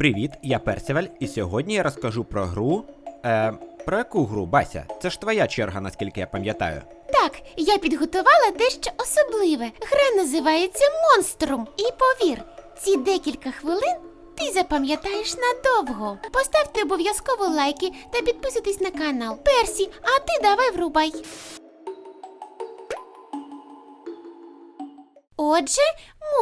Привіт, я Персиваль, і сьогодні я розкажу про гру. Е, про яку гру, Бася? Це ж твоя черга, наскільки я пам'ятаю. Так, я підготувала дещо особливе. Гра називається Монструм. І повір, ці декілька хвилин ти запам'ятаєш надовго. Поставте обов'язково лайки та підписуйтесь на канал. Персі, а ти давай врубай. Отже,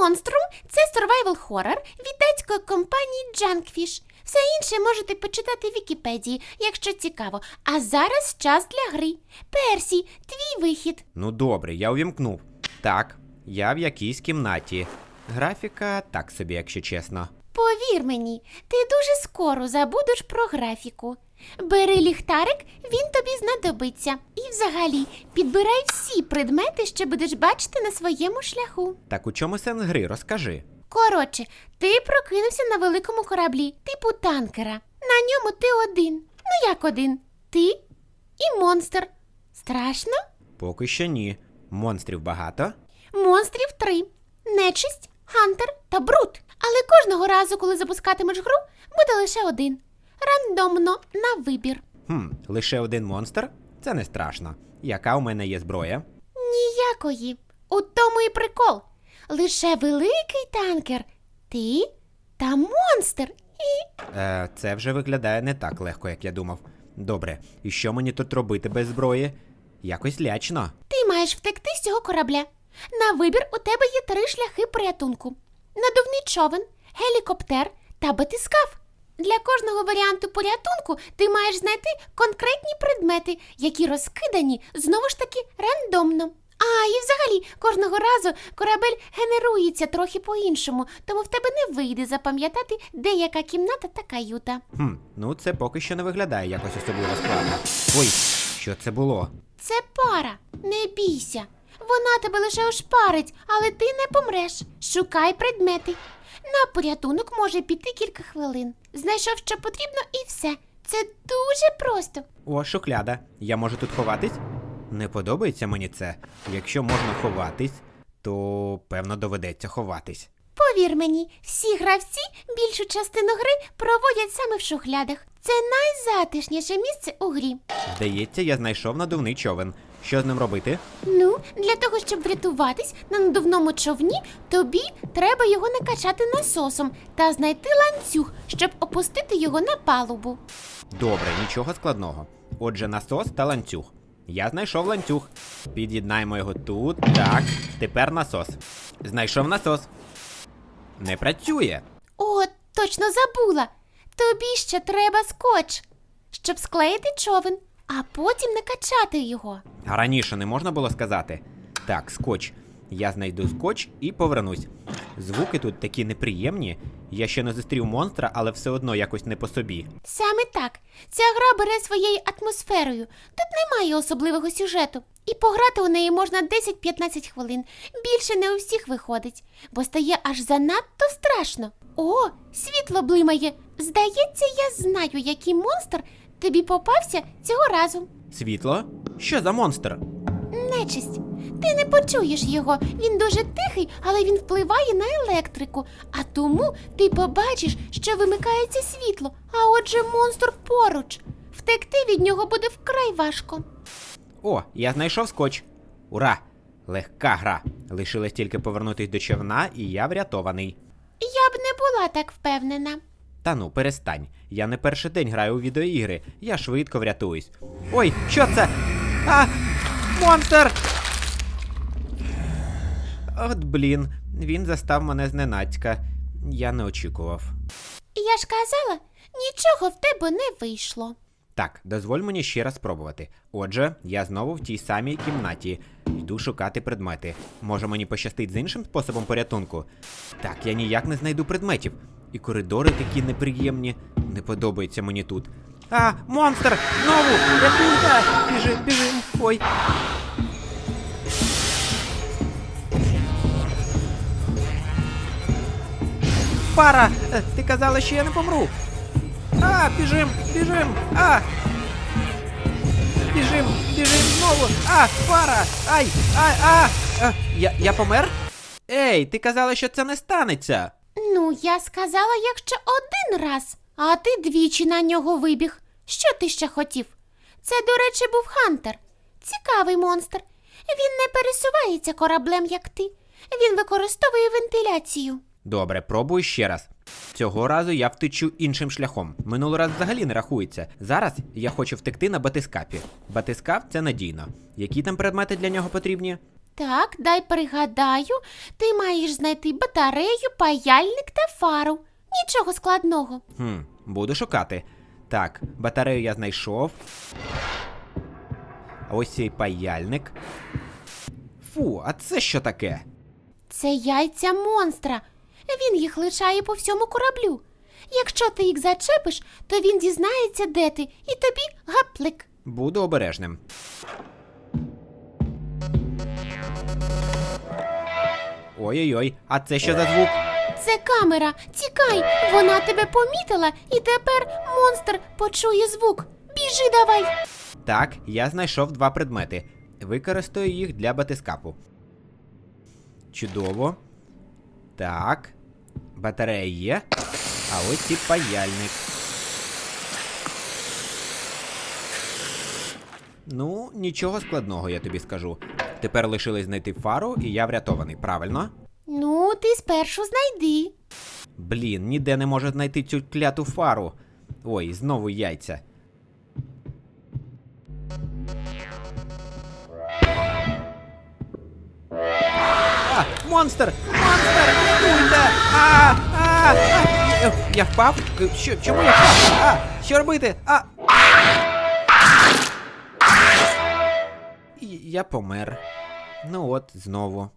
Монструм це survival хоррор від датської компанії Junkfish. Все інше можете почитати в Вікіпедії, якщо цікаво. А зараз час для гри. Персі, твій вихід. Ну добре, я увімкнув. Так, я в якійсь кімнаті. Графіка так собі, якщо чесно. Повір мені, ти дуже скоро забудеш про графіку. Бери ліхтарик, він тобі знадобиться. І взагалі підбирай всі предмети, що будеш бачити на своєму шляху. Так у чому сенс гри? Розкажи. Коротше, ти прокинувся на великому кораблі, типу танкера. На ньому ти один. Ну як один? Ти і монстр. Страшно? Поки що ні. Монстрів багато. Монстрів три: нечисть, хантер та брут. Але кожного разу, коли запускатимеш гру, буде лише один. Рандомно на вибір. Хм, лише один монстр? Це не страшно. Яка у мене є зброя? Ніякої. У тому і прикол. Лише великий танкер. Ти та монстр. І Е, це вже виглядає не так легко, як я думав. Добре, і що мені тут робити без зброї? Якось лячно. ти маєш втекти з цього корабля. На вибір у тебе є три шляхи порятунку: надувний човен, гелікоптер та батискаф. Для кожного варіанту порятунку ти маєш знайти конкретні предмети, які розкидані знову ж таки рандомно. А, і взагалі, кожного разу корабель генерується трохи по-іншому, тому в тебе не вийде запам'ятати, де яка кімната та каюта. Хм, ну це поки що не виглядає якось особливо складно. Ой, що це було? Це пара, не бійся. Вона тебе лише ошпарить, але ти не помреш. Шукай предмети. На порятунок може піти кілька хвилин. Знайшов, що потрібно, і все. Це дуже просто. О, шухляда. Я можу тут ховатись? Не подобається мені це. Якщо можна ховатись, то певно доведеться ховатись. Повір мені, всі гравці більшу частину гри проводять саме в шухлядах. Це найзатишніше місце у грі. Здається, я знайшов надувний човен. Що з ним робити? Ну, для того, щоб врятуватись на надувному човні, тобі треба його накачати насосом та знайти ланцюг, щоб опустити його на палубу. Добре, нічого складного. Отже, насос та ланцюг. Я знайшов ланцюг. Під'єднаємо його тут. Так, тепер насос. Знайшов насос. Не працює. О, точно забула. Тобі ще треба скотч, щоб склеїти човен, а потім накачати його. А раніше не можна було сказати. Так, скотч. Я знайду скотч і повернусь. Звуки тут такі неприємні. Я ще не зустрів монстра, але все одно якось не по собі. Саме так. Ця гра бере своєю атмосферою. Тут немає особливого сюжету. І пограти у неї можна 10-15 хвилин. Більше не у всіх виходить, бо стає аж занадто страшно. О, світло блимає. Здається, я знаю, який монстр тобі попався цього разу. Світло? Що за монстр? Нечисть. Ти не почуєш його. Він дуже тихий, але він впливає на електрику. А тому ти побачиш, що вимикається світло, а отже монстр поруч. Втекти від нього буде вкрай важко. О, я знайшов скотч. Ура! Легка гра. Лишилось тільки повернутись до човна, і я врятований. Я б не була так впевнена. Та ну, перестань. Я не перший день граю у відеоігри, я швидко врятуюсь. Ой, що це? А! Монстр! От блін, він застав мене зненацька. Я не очікував. Я ж казала, нічого в тебе не вийшло. Так, дозволь мені ще раз спробувати. Отже, я знову в тій самій кімнаті. Йду шукати предмети. Може мені пощастить з іншим способом порятунку? Так, я ніяк не знайду предметів. І коридори такі неприємні. Не подобається мені тут. А, монстр! Знову! Рятуйте! Біжим, біжим! Ой! Пара! Е, Ти казала, що я не помру! А, біжим, біжим! А! Біжим, біжим знову! А, пара! Ай! Ай! А! а! Я, я помер? Ей, ти казала, що це не станеться! Ну, я сказала, якщо один раз, а ти двічі на нього вибіг. Що ти ще хотів? Це, до речі, був Хантер. Цікавий монстр. Він не пересувається кораблем, як ти. Він використовує вентиляцію. Добре, пробую ще раз. Цього разу я втечу іншим шляхом. Минулий раз взагалі не рахується. Зараз я хочу втекти на батискапі. Батискаф це надійно. Які там предмети для нього потрібні? Так, дай пригадаю, ти маєш знайти батарею, паяльник та фару. Нічого складного. Хм, буду шукати. Так, батарею я знайшов. Ось цей паяльник. Фу, а це що таке? Це яйця монстра. Він їх лишає по всьому кораблю. Якщо ти їх зачепиш, то він дізнається, де ти, і тобі гаплик. Буду обережним. Ой-ой-ой, а це що за звук? Це камера. Тікай, вона тебе помітила, і тепер монстр почує звук. Біжи давай. Так, я знайшов два предмети. Використаю їх для батискапу. Чудово. Так. Батарея є. А ось і паяльник. Ну, нічого складного, я тобі скажу. Тепер лишилось знайти фару, і я врятований, правильно? Ну, ти спершу знайди. Блін, ніде не можу знайти цю кляту фару. Ой, знову яйця. А, монстр! Монстр! Рятуйте! А, а, а! Е, Я впав? Е, Що, чому я впав? А, що робити? А! І Я помер. Ну от, знову.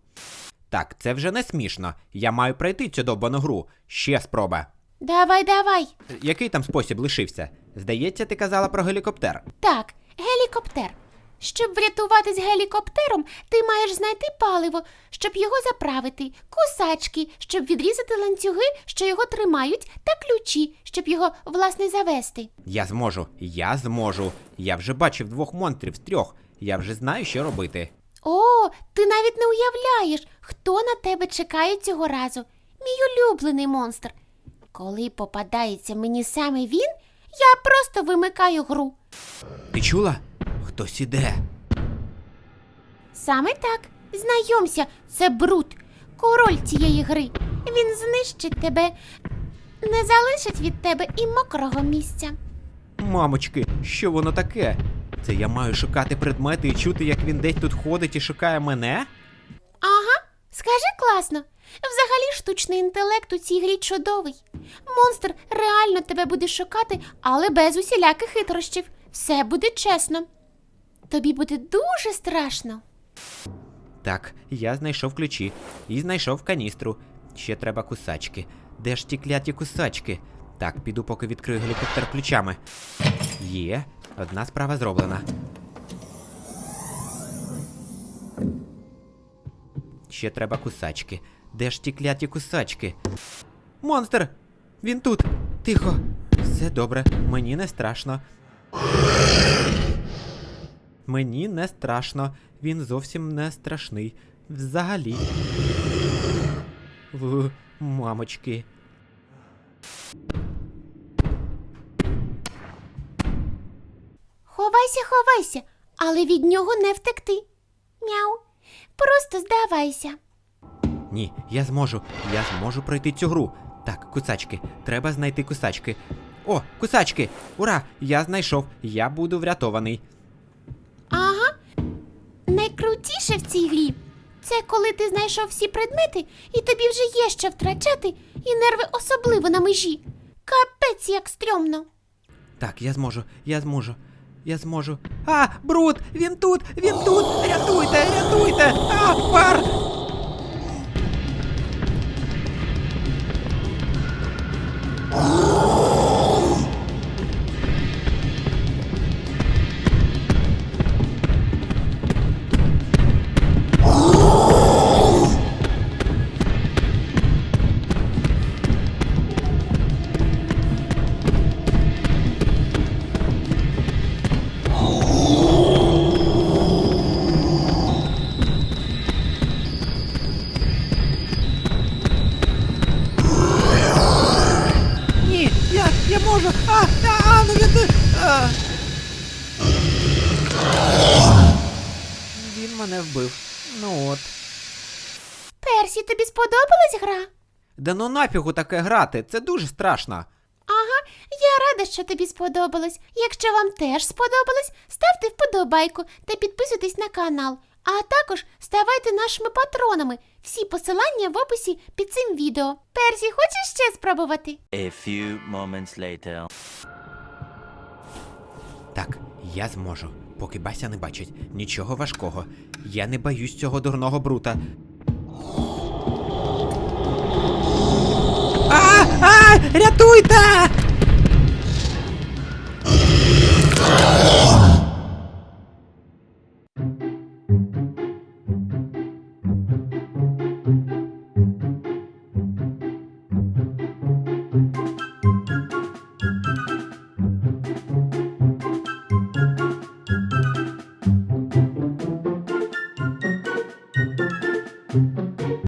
Так, це вже не смішно. Я маю пройти цю довбану гру. Ще спроба. Давай, давай. Який там спосіб лишився? Здається, ти казала про гелікоптер. Так, гелікоптер. Щоб врятуватись гелікоптером, ти маєш знайти паливо, щоб його заправити, кусачки, щоб відрізати ланцюги, що його тримають, та ключі, щоб його власне завести. Я зможу, я зможу. Я вже бачив двох монстрів з трьох. Я вже знаю, що робити. О, ти навіть не уявляєш, хто на тебе чекає цього разу. Мій улюблений монстр. Коли попадається мені саме він, я просто вимикаю гру. Ти чула? Хтось іде. Саме так. Знайомся, це Брут, король цієї гри. Він знищить тебе, не залишить від тебе і мокрого місця. Мамочки, що воно таке? Це я маю шукати предмети і чути, як він десь тут ходить і шукає мене? Ага, скажи класно. Взагалі штучний інтелект у цій грі чудовий. Монстр реально тебе буде шукати, але без усіляких хитрощів. Все буде чесно. Тобі буде дуже страшно. Так, я знайшов ключі і знайшов каністру. Ще треба кусачки. Де ж ті кляті кусачки? Так, піду поки відкрию гелікоптер ключами. Є, одна справа зроблена. Ще треба кусачки. Де ж ті кляті кусачки? Монстр! Він тут! Тихо! Все добре, мені не страшно. Мені не страшно. Він зовсім не страшний. Взагалі. В мамочки. Ховайся, ховайся, але від нього не втекти. Мяу. Просто здавайся. Ні, я зможу. Я зможу пройти цю гру. Так, кусачки. Треба знайти кусачки. О, кусачки! Ура! Я знайшов. Я буду врятований. Ага. Найкрутіше в цій грі це коли ти знайшов всі предмети, і тобі вже є що втрачати, і нерви особливо на межі. Капець як стрьомно. Так, я зможу, я зможу. Я зможу. А, бруд! Він тут! Він тут! Рятуйте! Рятуйте! А, пар! Ну от. Персі, тобі сподобалась гра? Да ну нафігу таке грати, це дуже страшно. Ага, я рада, що тобі сподобалось. Якщо вам теж сподобалось, ставте вподобайку та підписуйтесь на канал. А також ставайте нашими патронами. Всі посилання в описі під цим відео. Персі, хочеш ще спробувати? A few moments later. Так, я зможу, поки Бася не бачить. Нічого важкого. Я не боюсь цього дурного брута. А, а, рятуйте!